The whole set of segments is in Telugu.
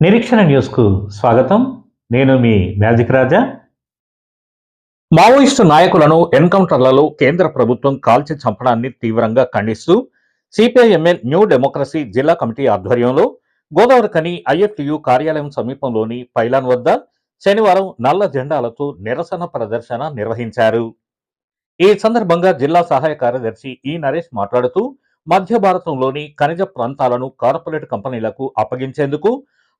నిరీక్షణ న్యూస్కు స్వాగతం. నేను మీ మ్యాజిక్ రాజా. మావోయిస్టు నాయకులను ఎన్కౌంటర్లలో కేంద్ర ప్రభుత్వం కాల్చి చంపడాన్ని తీవ్రంగా ఖండిస్తూ సిపిఐఎంఎన్ న్యూ డెమోక్రసీ జిల్లా కమిటీ ఆధ్వర్యంలో గోదావరికని ఐఎఫ్టియు కార్యాలయం సమీపంలోని పైలాన్ వద్ద శనివారం నల్ల జెండాలతో నిరసన ప్రదర్శన నిర్వహించారు. ఈ సందర్భంగా జిల్లా సహాయ కార్యదర్శి ఈ నరేష్ మాట్లాడుతూ మధ్య భారతంలోని ఖనిజ ప్రాంతాలను కార్పొరేట్ కంపెనీలకు అప్పగించేందుకు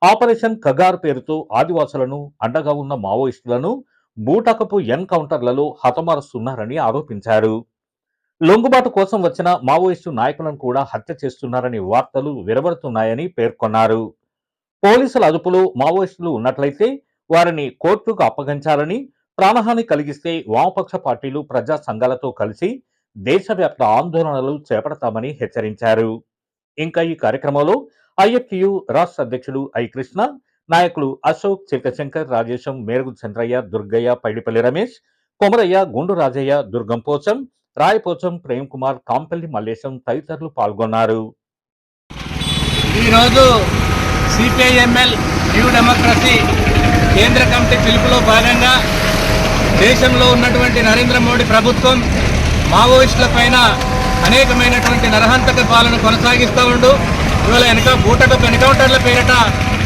ఆపరేషన్ కగార్ పేరుతో ఆదివాసులను అండగా ఉన్న మావోయిస్టులను బూటకపు ఎన్కౌంటర్లలో హతమారుస్తున్నారని ఆరోపించారు. లొంగుబాటు కోసం వచ్చిన మావోయిస్టు నాయకులను కూడా హత్య చేస్తున్నారని వార్తలు విరబడుతున్నాయని పేర్కొన్నారు. పోలీసుల అదుపులో మావోయిస్టులు ఉన్నట్లయితే వారిని కోర్టుకు అప్పగించాలని ప్రాణహాని కలిగిస్తే వామపక్ష పార్టీలు ప్రజా సంఘాలతో కలిసి దేశవ్యాప్త ఆందోళనలు చేపడతామని హెచ్చరించారు. ఇంకా ఈ కార్యక్రమంలో ఐఎఫ్టియు రాష్ట్ర అధ్యక్షుడు ఐ కృష్ణ నాయకులు అశోక్ చిల్కశంకర్ రాజేశం మేరుగు చంద్రయ్య దుర్గయ్య పైడిపల్లి రమేష్ కొమరయ్య గుండు రాజయ్య దుర్గం పోచం రాయపోచం ప్రేమ్ కుమార్ కాంపల్లి మల్లేశం తదితరులు పాల్గొన్నారు. ఈరోజు సిపిఐఎంఎల్ న్యూ డెమోక్రసీ కేంద్ర కమిటీ పిలుపులో భాగంగా దేశంలో ఉన్నటువంటి నరేంద్ర మోడీ ప్రభుత్వం మావోయిస్టుల పైన అనేకమైనటువంటి నరహంతక పాలన కొనసాగిస్తూ ఉండు. ఇవాళ వెనక బూటకు ఎన్కౌంటర్ల పేరిట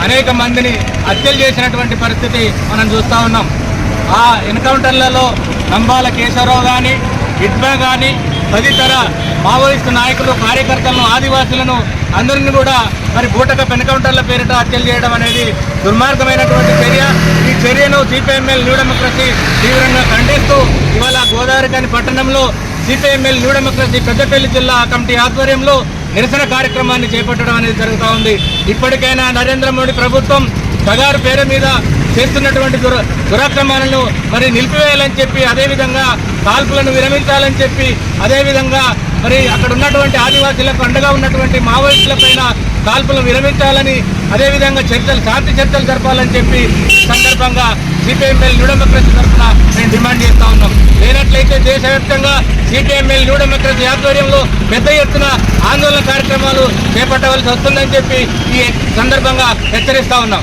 అనేక మందిని హత్యలు చేసినటువంటి పరిస్థితి మనం చూస్తూ ఉన్నాం. ఆ ఎన్కౌంటర్లలో నంబాల కేశవరావు కానీ ఇడ్బా కానీ తదితర మావోయిస్టు నాయకులు కార్యకర్తలను ఆదివాసులను అందరిని కూడా మరి బూటక పెనకౌంటర్ల పేరిట హత్యలు చేయడం అనేది దుర్మార్గమైనటువంటి చర్య. ఈ చర్యను సిపిఎంఎల్ న్యూ డెమోక్రసీ తీవ్రంగా ఖండిస్తూ ఇవాళ గోదావరికాని పట్టణంలో సిపిఎంఎల్ న్యూ డెమోక్రసీ పెద్దపల్లి జిల్లా కమిటీ ఆధ్వర్యంలో నిరసన కార్యక్రమాన్ని చేపట్టడం అనేది జరుగుతూ ఉంది. ఇప్పటికైనా నరేంద్ర మోడీ ప్రభుత్వం కగారు పేరు మీద చేస్తున్నటువంటి దుర దురాక్రమాలను మరి నిలిపివేయాలని చెప్పి అదేవిధంగా కాల్పులను విరమించాలని చెప్పి అదేవిధంగా మరి అక్కడ ఉన్నటువంటి ఆదివాసీలకు అండగా ఉన్నటువంటి మావోయిస్టులపైన కాల్పులను విరమించాలని అదేవిధంగా చర్చలు శాంతి చర్చలు జరపాలని చెప్పి సందర్భంగా సిపిఎంఎల్ న్యూ డెమోక్రసీ తరఫున మేము డిమాండ్ చేస్తా ఉన్నాం. లేనట్లయితే దేశవ్యాప్తంగా సిపిఎంఎల్ న్యూ డెమోక్రసీ ఆధ్వర్యంలో పెద్ద ఎత్తున ఆందోళన కార్యక్రమాలు చేపట్టవలసి వస్తుందని చెప్పి ఈ సందర్భంగా హెచ్చరిస్తా ఉన్నాం.